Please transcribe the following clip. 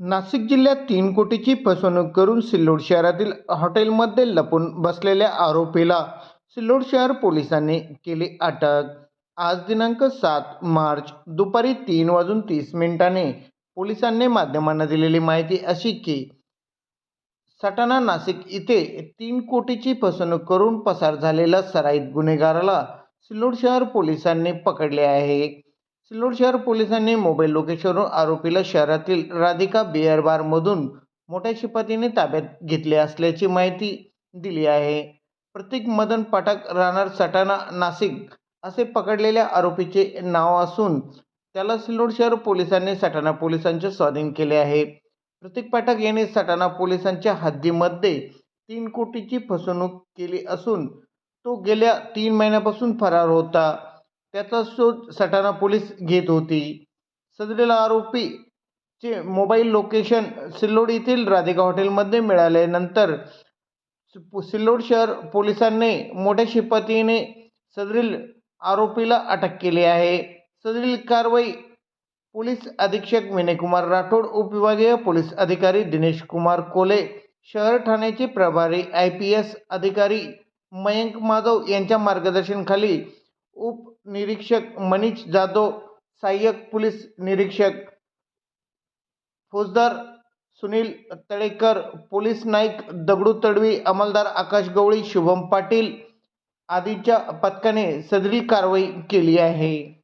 नाशिक जिल्ह्यात तीन कोटीची फसवणूक करून सिल्लोड शहरातील हॉटेलमध्ये लपून बसलेल्या आरोपीला सिल्लोड शहर पोलिसांनी केली अटक. आज दिनांक सात मार्च दुपारी तीन वाजून तीस मिनिटांनी पोलिसांनी माध्यमांना दिलेली माहिती अशी की सटाणा नाशिक इथे तीन कोटीची फसवणूक करून पसार झालेल्या सराईत गुन्हेगाराला सिल्लोड शहर पोलिसांनी पकडले आहे. सिल्लोड शहर पोलिसांनी मोबाईल लोकेशनवरून आरोपीला शहरातील राधिका बिअर बारमधून मोठ्या शिपातीने ताब्यात घेतले असल्याची माहिती दिली आहे. प्रतीक मदन पाठक राहणार सटाणा नाशिक असे पकडलेल्या आरोपीचे नाव असून त्याला सिल्लोड शहर पोलिसांनी सटाणा पोलिसांचे स्वाधीन केले आहे. प्रतीक पाठक यांनी सटाणा पोलिसांच्या हद्दीमध्ये तीन कोटीची फसवणूक केली असून तो गेल्या तीन महिन्यापासून फरार होता. त्याचा शोध सटाणा पोलीस घेत होती. सदरील आरोपीचे मोबाईल लोकेशन सिल्लोड येथील राधिका हॉटेलमध्ये मिळाल्यानंतर सिल्लोड शहर पोलिसांनी मोठ्या शिपतीने सदरील आरोपीला अटक केली आहे. सदरील कारवाई पोलीस अधीक्षक विनयकुमार राठोड उपविभागीय पोलीस अधिकारी दिनेश कुमार कोले शहर ठाण्याचे प्रभारी आय पी एस अधिकारी मयंक माधव यांच्या मार्गदर्शनाखाली निरीक्षक मनीष जाधव सहाय्यक पोलीस निरीक्षक फौजदार सुनील तळेकर पोलीस नाईक दगडू तडवी अंमलदार आकाश गवळी शुभम पाटील आदींच्या पथकाने सदरी कारवाई केली आहे.